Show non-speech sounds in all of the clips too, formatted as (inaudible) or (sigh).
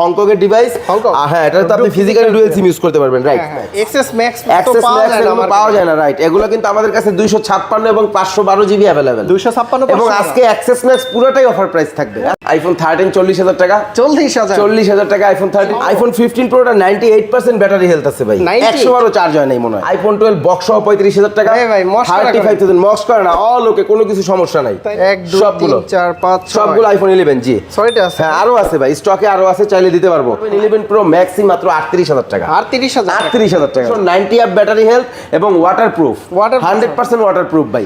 Hong Kong এর device Hong Kong? হ্যাঁ এটা তো আপনি ফিজিক্যালি ডুয়েল সিম ইউজ করতে পারবেন right access max access max এগুলো পাওয়া যায় না রাইট এগুলো কিন্তু আমাদের কাছে 256 এবং 512 জিবি अवेलेबल 256 এবং আজকে অ্যাক্সেস ম্যাক্স পুরোটাই অফার প্রাইস থাকবে আইফোন 13 40000 টাকা চল্লিশ হাজার 40000 টাকা আইফোন 13 আইফোন 15 প্রোটা 98% ব্যাটারি হেলথ আছে ভাই 98 100 বারও চার্জ হয় নাই মনে হয় আইফোন 12 বক্স সহ 35000 টাকা এই ভাই, মস্করা করে। 35000 মক্স করে না অল ওকে কোনো কিছু সমস্যা নাই এক দুই তিন সবগুলো চার পাঁচ সবগুলো আইফোন 11 জি ছয়টা আছে হ্যাঁ আরো আছে ভাই স্টকে আরো আছে চাইলে দিতে পারব। 11 প্রো ম্যাক্সি মাত্র 38000 টাকা। আটত্রিশ হাজার। আটত্রিশ হাজার টাকা। নাইনটি অ্যাপ ব্যাটারি হেলথ এবং waterproof water hundred percent waterproof ভাই।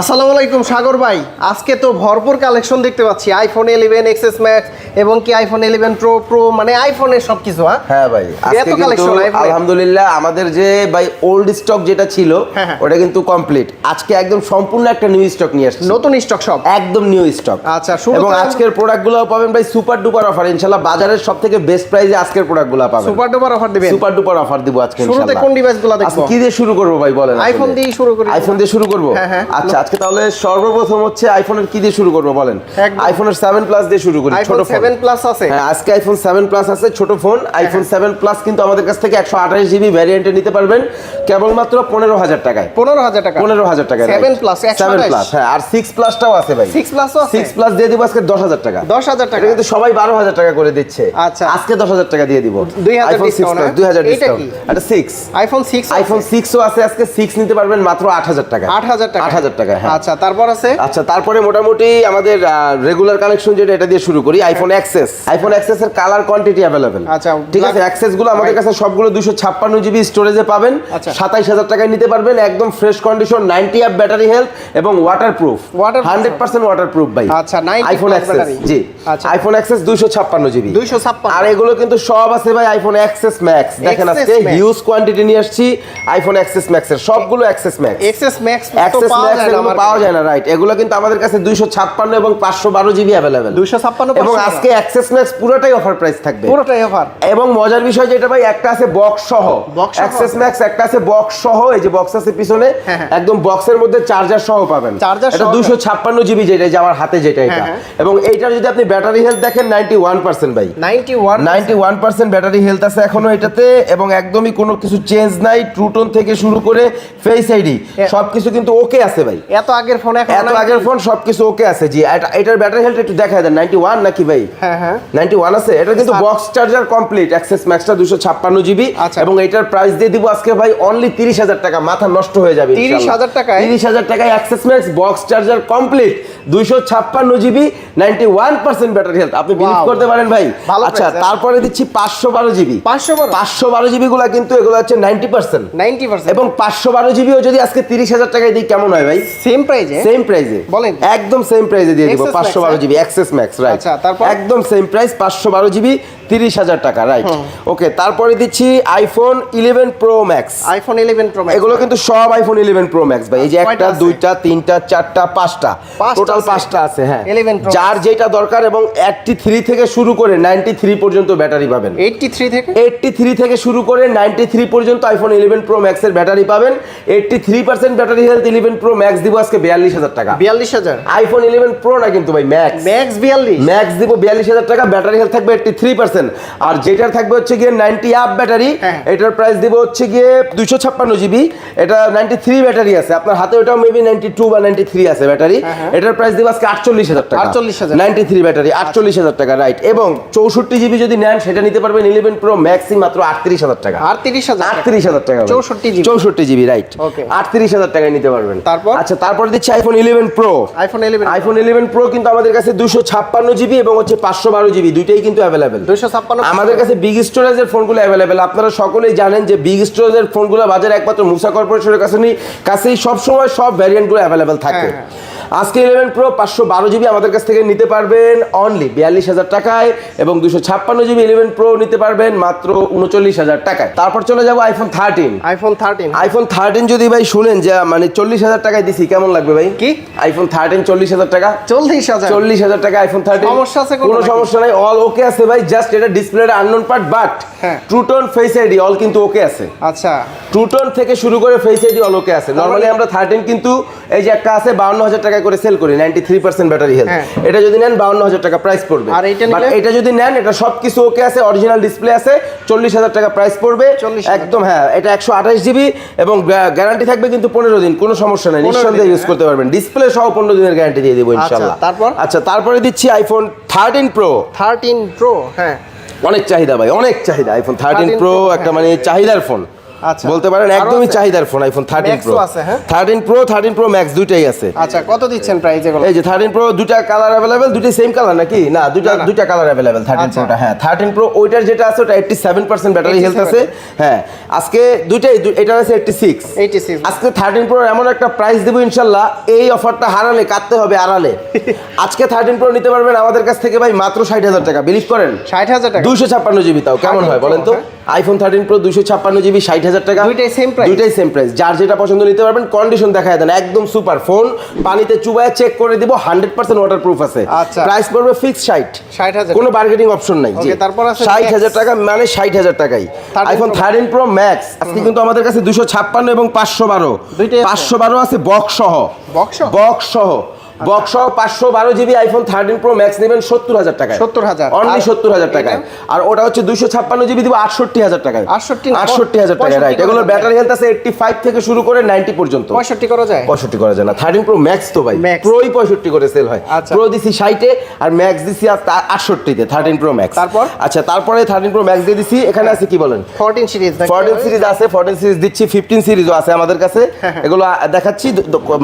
আসসালামু আলাইকুম সাগর ভাই। আজকে তো ভরপুর কালেকশন দেখতে পাচ্ছি। আইফোন ইলেভেন এক্সএস ম্যাক্স এবং কি আইফোন ইলেভেন প্রো প্রো মানে আইফোনের সব কিছু হ্যাঁ ভাই। আজকে কিন্তু আলহামদুলিল্লাহ আমাদের যে ভাই ওল্ড স্টক যেটা ছিল হ্যাঁ, হ্যাঁ। ওটা কিন্তু কমপ্লিট আজকে একদম সম্পূর্ণ একটা নিউ স্টক নিয়ে আসছে। নতুন স্টক সব? একদম নিউ স্টক আচ্ছা, শুরুতে এবং আজকের প্রোডাক্টগুলো পাবেন ভাই সুপার ডুপার অফার ইনশাআল্লাহ বাজারের সব থেকে বেস্ট প্রাইসে আজকের প্রোডাক্টগুলো পাবেন। সুপার ডুপার অফার দিবেন? সুপার ডুপার অফার দিব আজকে ইনশাআল্লাহ শুরুতে কোন ডিভাইসগুলো দেখব? আজকে কি দিয়ে শুরু করব ভাই বলেন আইফোন দিয়ে শুরু করি। আইফোন দিয়ে শুরু করব? হ্যাঁ, হ্যাঁ। আচ্ছা আজকে তাহলে সর্বপ্রথম হচ্ছে আইফোনের কি দিয়ে শুরু করব বলেন? আইফোনের সেভেন প্লাস দিয়ে শুরু করি ছোট সেভেন প্লাস আছে। হ্যাঁ আজকে আইফোন সেভেন প্লাস আছে ছোট ফোন আইফোন সেভেন প্লাস কিন্তু আমাদের কাছ থেকে 128 জিবি ভ্যারিয়েন্টে নিতে পারবেন। কেবলমাত্র 15000 টাকায়। পনেরো হাজার টাকা। 15000 টাকায় 7 plus, 7 128 প্লাস হ্যাঁ আর সিক্স প্লাসটাও আছে ভাই। সিক্স প্লাস সিক্স প্লাস দিয়ে দিব আজকে 10000 টাকা। দশ হাজার টাকা। কিন্তু সবাই 12000 টাকা করে দিচ্ছে। আচ্ছা। আজকে 10000 টাকা দিয়ে দিব। 2000 আইফোন 6 discount, প্লাস হ্যাঁ? 2000 এইটা ডিসকাউন্ট? এটা 6 আইফোন সিক্স আইফোন 6 ও আছে আজকে 6 নিতে পারবেন মাত্র 8000 টাকা আট হাজার টাকা 8000 টাকা হ্যাঁ আচ্ছা তারপর আছে? আচ্ছা তারপরে মোটামুটি আমাদের রেগুলার কালেকশন যেটা এটা দিয়ে শুরু করি। আইফোন অ্যাক্সেস আইফোন অ্যাক্সেস এর কালার কোয়ান্টিটি অ্যাভেলেবেল আচ্ছা, ঠিক আছে? অ্যাক্সেসগুলো আমাদের কাছে সবগুলো দুশো ছাপ্পান্ন জিবি স্টোরেজে পাবেন। আচ্ছা। সাতাইশ হাজার টাকায় নিতে পারবেন। একদম ফ্রেশ কন্ডিশন নাইনটি অ্যাপ ব্যাটারি হেলথ এবং waterproof Waterproof। Hundred percent waterproof ভাই। আচ্ছা, 90 আইফোন অ্যাক্সেস জি। আচ্ছা। আইফোন অ্যাক্সেস দুইশো ছাপ্পান্ন জিবি দুইশো ছাপ্পান্ন। আর এগুলো কিন্তু সব আছে ভাই আইফোন অ্যাক্সেস ম্যাক্স দেখেন আজকে হিউজ কোয়ান্টিটি নিয়ে আসছি আইফোন অ্যাক্সেস ম্যাক্স এর। সবগুলো XS Max XS Max XS Max পাওয়া যায় না রাইট এগুলো কিন্তু আমাদের কাছে দুইশো ছাপ্পান্ন এবং পাঁচশো বারো জিবি অ্যাভেলেবেল দুইশো ছাপ্পান্ন এবং আজকে অ্যাক্সেস ম্যাক্স পুরোটাই অফার প্রাইস থাকবে। পুরোটাই অফার এবং মজার বিষয় যেটা ভাই একটা আছে বক্স সহ। অ্যাক্সেস ম্যাক্স একটা আছে বক্স সহ এই যে বক্স আছে পিছনে একদম বক্সের মধ্যে চার্জার সহ পাবেন। চার্জার এটা দুইশো ছাপ্পান্ন জিবি যেটা যে আমার হাতে যেটা এটা। এবং এইটার যদি আপনি ব্যাটারি হেলথ দেখেন নাইনটি ওয়ান পার্সেন্ট ভাই। Ninety one ninety one percent battery health আছে এখনও এটাতে এবং একদমই কোনো কিছু চেঞ্জ নাই ট্রুটন থেকে শুরু করে ফেস আইডি সবকিছু কিন্তু ওকে আছে ভাই। এত আগের ফোন এখন এত আগের ফোন সবকিছু ওকে আছে জি। এটার ব্যাটারি হেলথ একটু দেখা দেন। 91 নাকি ভাই? হ্যাঁ হ্যাঁ। 91 আছে? এটা কিন্তু বক্স চার্জার কমপ্লিট অ্যাক্সেস ম্যাক্সটা 256 জিবি আচ্ছা। এবং এটার প্রাইস দিয়ে দিব আজকে ভাই অনলি 30000 টাকা। মাথা নষ্ট হয়ে যাবে 30,000 টাকায়? 30000 টাকায় XS Max box charger complete 256 GB 91% battery health আপনি বিলিভ করতে পারেন ভাই। আচ্ছা হ্যাঁ। তারপরে দিচ্ছি 512 জিবি পাঁচশো বারো? 512 জিবি গুলা কিন্তু এগুলো হচ্ছে 90% নাইনটি পার্সেন্ট এবং 512 জিবিও যদি আজকে 30000 টাকায় দিই কেমন হয় ভাই? সেম প্রাইজে সেম প্রাইজে বলেন। একদম সেম প্রাইজে দিয়ে দিব পাঁচশো বারো? জিবি অ্যাক্সেস ম্যাক্স রাইট আচ্ছা, তারপর? একদম সেম প্রাইস পাঁচশো বারো জিবি তিরিশ হাজার টাকা রাইট ওকে তারপরে দিচ্ছি iPhone eleven Pro Max iPhone eleven Pro Max এগুলো কিন্তু সব আইফোন ইলেভেন প্রো ম্যাক্স ভাই। এই যে একটা দুইটা তিনটা চারটা পাঁচটা। টোটাল? পাঁচটা আছে হ্যাঁ। যার যেটা দরকার এবং এইটটি থ্রি থেকে শুরু করে নাইনটি থ্রি পর্যন্ত ব্যাটারি পাবেন। এইটটি থ্রি থেকে? এইটটি থ্রি থেকে শুরু করে নাইনটি থ্রি পর্যন্ত আইফোন ইলেভেন প্রো ম্যাক্সের ব্যাটারি পাবেন। Eighty three percent battery health eleven Pro Max দিব আজকে বিয়াল্লিশ হাজার টাকা। বিয়াল্লিশ হাজার? আইফোন ইলেভেন প্রো না কিন্তু ভাই ম্যাক্স ম্যাক্স বিয়াল্লিশ। ম্যাক্স দিব বিয়াল্লিশ হাজার টাকা ব্যাটারি হেলথ থাকবে এইটটি থ্রি পার্সেন্ট আর যেটার থাকবে হচ্ছে গিয়ে নাইনটি আপ ব্যাটারি। এটার প্রাইস দিব হচ্ছে গিয়ে দুশো ছাপ্পান্ন জিবি এটা নাইনটি থ্রি ব্যাটারি আছে। আপনার হাতে ওটাও মেবি নাইনটি টু বা নাইনটি থ্রি আছে ব্যাটারি হ্যাঁ, এটার প্রাইস দিব আজকে আটচল্লিশ হাজার টাকা। 48,000 নাইনটি থ্রি ব্যাটারি আটচল্লিশ হাজার টাকা রাইট এবং চৌষট্টি জিবি যদি নেন সেটা নিতে পারবেন ইলেভেন প্রো ম্যাক্সই মাত্র আটত্রিশ হাজার টাকা। আর তিরিশ হাজার। আটত্রিশ হাজার টাকা 64 GB চৌষট্টি জিবি রাইট. আটত্রিশ হাজার টাকায় নিতে পারবেন। তারপর? আচ্ছা তারপর দিচ্ছি iPhone eleven Pro iPhone eleven iPhone eleven Pro কিন্তু আমাদের কাছে দুশো ছাপ্পান্ন জিবি এবং হচ্ছে পাঁচশো বারো জিবি দুইটাই কিন্তু অ্যাভেলেবেল দুইশো ছাপ্পান্ন আমাদের কাছে বিগ স্টোরেজের ফোনগুলো অ্যাভেলেবেল আপনারা সকলেই জানেন যে বিগ স্টোরেজের ফোনগুলো বাজারে একমাত্র মুসা কর্পোরেশনের কাছে নেই। কাছেই সবসময় সব ভ্যারিয়েন্টগুলো অ্যাভেলেবেল থাকে। হ্যাঁ, আজকে ইলেভেন প্রো পাঁচশো বারো জিবি আমাদের কাছ থেকে নিতে পারবেন অনলি বিয়াল্লিশ হাজার টাকায় এবং দুশো ছাপ্পান্ন জিবি ইলেভেন প্রো নিতে পারবেন মাত্র উনচল্লিশ হাজার টাকায়। তারপর চলে যাব iPhone thirteen iPhone thirteen iPhone thirteen যদি ভাই শুনেন যে মানে চল্লিশ হাজার টাকায় দিছি কেমন লাগবে ভাই? কি? আইফোন থার্টিন চল্লিশ হাজার টাকা। চল্লিশ হাজার? চল্লিশ হাজার টাকা আইফোন থার্টিন সমস্যা আছে কোনো সমস্যা নাই অল ওকে আছে ভাই জাস্ট এটা ডিসপ্লেটা unknown part but. True tone face ID all কিন্তু ওকে আছে। আচ্ছা। ট্রুটন থেকে শুরু করে ফেস আইডি অল ওকে আছে। নর্মালি আমরা থার্টিন কিন্তু এই যে একটা আছে বাউন্ন হাজার টাকা করে সেল করি ninety three percent battery health হ্যাঁ। এটা যদি নেন বাউন্ন হাজার টাকা প্রাইস পড়বে। আর But নিলে? এটা যদি নেন এটা সব কিছু ওকে আছে অরিজিনাল ডিসপ্লে আছে চল্লিশ হাজার টাকা প্রাইস পড়বে। একদম হ্যাঁ এটা একশো আঠাশ জিবি এবং গ্যারান্টি থাকবে কিন্তু পনেরো দিন কোনো সমস্যা নেই নিঃসন্দেহে ইউজ করতে পারবেন। ডিসপ্লে সহ পনেরো দিনের গ্যারান্টি দিয়ে দেবো ইনশাল্লাহ তারপর? আচ্ছা তারপরে দিচ্ছি iPhone thirteen Pro thirteen Pro হ্যাঁ। অনেক চাহিদা ভাই অনেক চাহিদা আইফোন থার্টিন 13 প্রো একটা হ্যাঁ। মানে চাহিদার ফোন আচ্ছা। বলতে পারেন একদমই চাহিদার phone iPhone thirteen Max Pro আছে, হ্যাঁ? Thirteen Pro thirteen Pro Max দুইটাই আছে। আচ্ছা কত দিচ্ছেন প্রাইস এগুলো? এই যে থার্টিন প্রো দুইটা কালার দুইটাই সেম কালার নাকি? না দুইটা। দুইটা কালার থার্টিন আচ্ছা। প্রোটা হ্যাঁ থার্টিন প্রো ওইটার যেটা আছে ওটা eighty seven percent battery health আছে। হ্যাঁ আজকে দুইটাই এটার আছে এইটটি সিক্স 86 আজকে থার্টিন প্রো এমন একটা প্রাইস দেবো ইনশাল্লাহ এই অফারটা হারালে কাটতে হবে আড়ালে। (laughs) আজকে থার্টিন প্রো নিতে পারবেন আমাদের কাছ থেকে ভাই মাত্র ষাট হাজার টাকা বিলিভ করেন? ষাট হাজার টাকা? দুইশো ছাপ্পান্ন জিবি তাও কেমন হয় বলেন তো? হ্যাঁ। আইফোন থার্টিন প্রো দুশো ছাপ্পান্ন জিবি ষাট হাজার টাকা। দুইটাই সেম প্রাইস দুইটাই সেম প্রাইস যার যেটা পছন্দ নিতে পারবেন কন্ডিশন দেখায় দেন। একদম সুপার ফোন পানিতে চুবায় চেক করে দিব হান্ড্রেড পার্সেন্ট ওয়াটার প্রুফ আছে। আচ্ছা। প্রাইস পড়বে ফিক্স ষাট। ষাট হাজার কোনো বার্গেটিং অপশন নাই। তারপর আছে ষাট হাজার টাকা মানে ষাট হাজার টাকাই। 13 আইফোন থার্টিন প্রো ম্যাক্স আজকে কিন্তু আমাদের কাছে দুশো ছাপ্পান্ন এবং পাঁচশো বারো। দুইটাই পাঁচশো বারো আছে বক্স সহ? বক্স সহ। বক্স সহ পাঁচশো বারো GB iPhone thirteen Pro Max নেবেন সত্তর হাজার টাকায়। 70,000 অনলি সত্তর হাজার টাকায়। আর ওটা হচ্ছে দুশো ছাপ্পান্ন জিবি দিব আটষট্টি হাজার টাকায়। 68 না, আটষট্টি হাজার টাকা রাইট এগুলোর ব্যাটারি হেলথ আছে এইটটি ফাইভ থেকে শুরু করে নাইনটি পর্যন্ত। পঁয়ষট্টি করা যায়? পঁয়ষট্টি করা যায় না। থার্টিন প্রো ম্যাক্স তো ভাই। প্রোই পঁয়ষট্টি করে সেল হয়। আচ্ছা। প্রো দিছি ষাটে আর ম্যাক্স দিছি আটষট্টিতে থার্টিন প্রো ম্যাক্স তারপর? আচ্ছা তারপরে থার্টিন প্রো ম্যাক্স দিয়ে দিছি। এখানে আছে কি বলেন? ফোরটিন সিরিজ ফোরটিন সিরিজ আছে ফোরটিন সিরিজ দিচ্ছি ফিফটিন সিরিজও আছে আমাদের কাছে। হ্যাঁ, এগুলো দেখাচ্ছি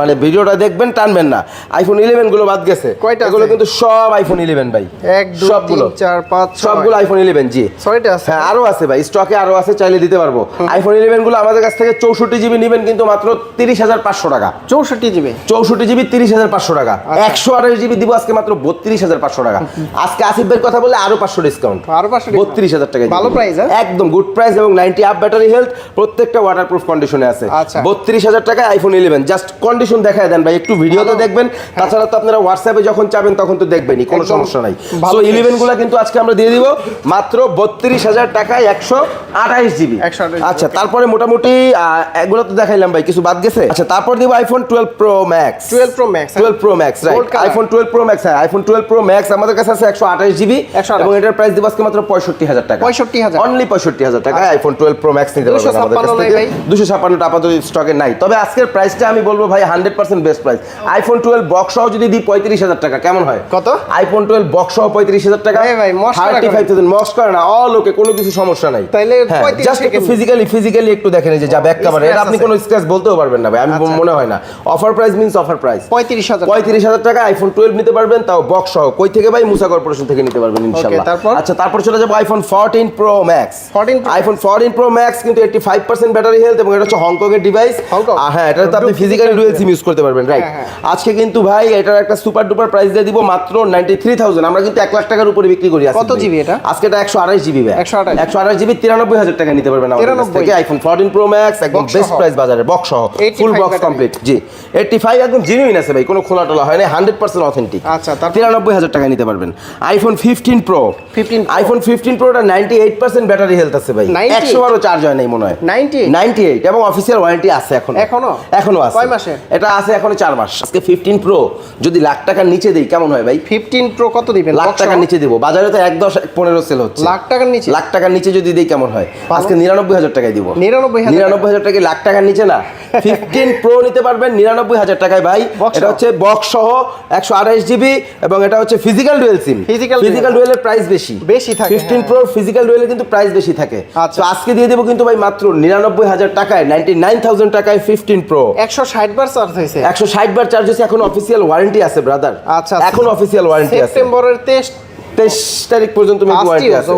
মানে ভিডিওটা দেখবেন টানবেন না। আইফোন ইলেভেনগুলো বাদ গেছে। কয়টা এগুলো কিন্তু সব আইফোন ইলেভেন ভাই। এক দুই তিন সবগুলো চার পাঁচ ছয়। সবগুলো আইফোন ইলেভেন জি। ছয়টা আছে? হ্যাঁ আরও আছে ভাই। স্টকে আরও আছে চাইলে দিতে পারব। আইফোন ইলেভেনগুলো আমাদের কাছ থেকে চৌষট্টি জিবি নেবেন কিন্তু মাত্র তিরিশ হাজার পাঁচশো টাকা। চৌষট্টি জিবি চৌষট্টি জিবি তিরিশ হাজার পাঁচশো টাকা। আচ্ছা। একশো আঠাশ জিবি দিব আজকে মাত্র বত্রিশ হাজার পাঁচশো টাকা। আজকে আসিফের কথা বলে আরও পাঁচশো ডিসকাউন্ট আরও পাঁচশো discount। বত্রিশ হাজার টাকা ভালো প্রাইস হ্যাঁ? একদম গুড প্রাইস এবং নাইনটি আপ ব্যাটারি হেলথ প্রত্যেকটা ওয়াটার প্রুফ কন্ডিশনে আছে। আচ্ছা। বত্রিশ হাজার টাকায় আইফোন ইলেভেন জাস্ট কন্ডিশন দেখায় দেন ভাই একটু ভিডিওতে। দেখবেন। তাছাড়া তো আপনারা হোয়াটসঅ্যাপে যখন চাবেন তখন তো দেখবেনই কোনো সমস্যা নাই। So price। ইলেভেনগুলো কিন্তু আজকে আমরা দিয়ে দিব মাত্র বত্রিশ হাজার টাকায় একশো আঠাইশ জিবি আচ্ছা তারপরে মোটামুটি এগুলো তো দেখাইলাম ভাই কিছু বাদ গেছে? আচ্ছা তারপর দিব iPhone twelve Pro Max twelve Pro Max twelve Pro Max right iPhone twelve Pro Max হ্যাঁ আইফোন টুয়েলভ প্রো ম্যাক্স আমাদের কাছে আছে একশো আঠাশ জিবি 128 এবং এটার প্রাইস দিব আজকে মাত্র পঁয়ষট্টি হাজার টাকা। 65,000 অনলি পঁয়ষট্টি হাজার টাকা। আইফোন টুয়েলভ প্রো ম্যাক্স নিতে পারবেন আমাদের কাছ 256 নাই থেকে? দুশো ছাপ্পান্নটা আপাতত স্টকে নাই। তবে আজকের প্রাইসটা আমি বলব ভাই hundred percent best price iPhone twelve box সহ যদি দিই পঁয়ত্রিশ হাজার টাকা কেমন হয়? কত? আইফোন টুয়েলভ বক্স সহ পঁয়ত্রিশ হাজার টাকা। ভাই, থার্টি ফাইভ থাউজেন্ড মস্ক করে না অল ওকে কোনো কিছু সমস্যা নাই। 35 জাস্ট একটু ফিজিক্যালি ফিজিক্যালি একটু দেখেন যে যা ব্যাক কাভার এটা আপনি। কোনো স্ক্র্যাচ বলতেও পারবেন না ভাই আমি আচ্ছা। মনে হয় না। Offer price means offer price পঁয়ত্রিশ হাজার পঁয়ত্রিশ হাজার টাকা আইফোন টুয়েলভ নিতে পারবেন তাও বক্স সহ কই থেকে ভাই? মুসা কর্পোরেশন থেকে নিতে পারবেন ইনশাল্লাহ তারপর? আচ্ছা তারপর চলে যাব iPhone fourteen Pro Max 14 Pro iPhone fourteen Pro Max কিন্তু eighty five percent battery health এবং এটা হচ্ছে হংকং এর ডিভাইস? হ্যাঁ এটা তো আপনি ফিজিক্যালি ডুয়েল সিম ইউজ করতে পারবেন রাইট হ্যাঁ, হ্যাঁ। আজকে কিন্তু ভাই এটার একটা সুপার ডুপার প্রাইস দিয়ে দিব মাত্র নাইনটি থ্রি থাউজেন্ড আমরা কিন্তু এক লাখ টাকার উপরে বিক্রি করি কত ভাই। GB এটা? আজকে এটা একশো আঠাশ জিবি 128 একশো আঠাশ জিবি তিরানব্বই হাজার টাকা নিতে পারবেন আমাদের কাছ থেকে। আইফোন ফোরটিন প্রো ম্যাক্স একদম বেস্ট প্রাইস বাজারে বক্স সহ। ফুল বক্স কমপ্লিট জি। এইটটি ফাইভ একদম জেনুইন আছে ভাই কোনো খোলা টোলা হয় না হান্ড্রেড পার্সেন্ট অথেন্টিক আচ্ছা? তিরানব্বই হাজার টাকা নিতে পারবেন। IPhone fifteen Pro 15 iPhone fifteen প্রোটা ninety eight percent battery health আছে ভাই। 98? একশো বারো চার্জ হয় নাই মনে হয়। 98? নাইনটি এইট এবং অফিসিয়াল ওয়ারেন্টি আছে এখন। এখনও? এখনও আছে। কয় মাসের? এটা আছে এখনও চার মাস। আজকে ফিফটিন প্রো যদি লাখ টাকার নিচে দিই কেমন হয় ভাই? ফিফটিন প্রো কত দিবেন? লাখ টাকার নিচে দিব। বাজারে তো এক দশ এক পনেরো সেল হচ্ছে। লাখ টাকার নিচে? লাখ টাকার নিচে যদি দিই কেমন হয়? আজকে নিরানব্বই হাজার টাকায় দিব। নিরানব্বই নিরানব্বই হাজার টাকা লাখ টাকার নিচে না? ফিফটিন প্রো নিতে পারবেন নিরানব্বই হাজার টাকায় ভাই। এটা হচ্ছে বক্স সহ একশো আঠাশ জিবি এবং এটা হচ্ছে physical dual SIM physical dual। ডুয়েলের প্রাইস বেশি। বেশি থাকে, ফিফটিন। প্রো ফিজিক্যাল ডুয়েলের কিন্তু প্রাইস বেশি থাকে। আচ্ছা। তো আজকে দিয়ে দেবো কিন্তু ভাই মাত্র নিরানব্বই হাজার টাকায় নাইনটি নাইন থাউজেন্ড টাকায় ফিফটিন প্রো একশো ষাট বার চার্জ হয়েছে। একশো ষাট বার চার্জ হচ্ছে এখন অফিসিয়াল ওয়ারেন্টি আছে ব্রাদার আচ্ছা এখন অফিসিয়াল ওয়ারেন্টি আছে। সেপ্টেম্বরের তেইশ তেইশ তারিখ পর্যন্ত ওয়ারেন্টি আছে।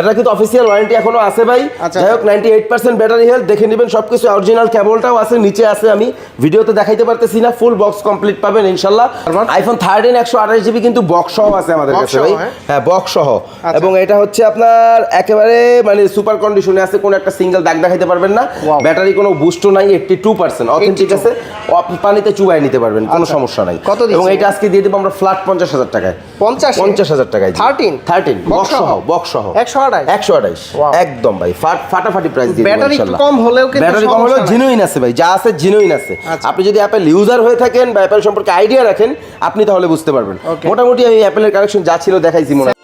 এটা কিন্তু অফিসিয়াল ওয়ারেন্টি এখনও আছে ভাই। আচ্ছা। যাই হোক ninety eight percent battery health দেখে নেবেন সবকিছু অরিজিনাল কেবলটাও আছে নিচে আছে আমি। ভিডিওতে দেখাইতে পারতেছি না ফুল বক্স কমপ্লিট পাবেন ইনশাল্লাহ। আইফোন থার্টিন একশো আঠাশ জিবি কিন্তু বক্স সহ আছে আমাদের কাছে ভাই। হ্যাঁ? হ্যাঁ বক্স সহ। আচ্ছা। এবং এটা হচ্ছে আপনার একেবারে মানে সুপার কন্ডিশনে আছে কোনো একটা সিঙ্গেল দাগ দেখাইতে পারবেন না। ব্যাটারি কোনো বুস্টও নাই এইটটি টু পার্সেন্ট অথেন্টিক 82 আছে পানিতে চুবাই নিতে পারবেন কোনো আচ্ছা। সমস্যা নাই। কত এবং এটা আজকে দিয়ে দেবো আমরা ফ্ল্যাট পঞ্চাশ হাজার টাকায়। পঞ্চাশ পঞ্চাশ হাজার টাকা টাকায় 13? থার্টিন বক্স সহ? বক্স সহ 128? একশো আঠাইশ একদম ভাই ফাটাফাটি প্রাইস দিয়ে ব্যাটারি কম হলেও ব্যাটারি কম হলেও জিনুইন আছে ভাই যা আছে জিনুইন আছে আচ্ছা। আপনি যদি অ্যাপেল ইউজার হয়ে থাকেন বা অ্যাপেল সম্পর্কে আইডিয়া রাখেন আপনি তাহলে বুঝতে পারবেন মোটামুটি আমি অ্যাপেলের কালেকশন যা ছিল দেখাইছি মনে হয়।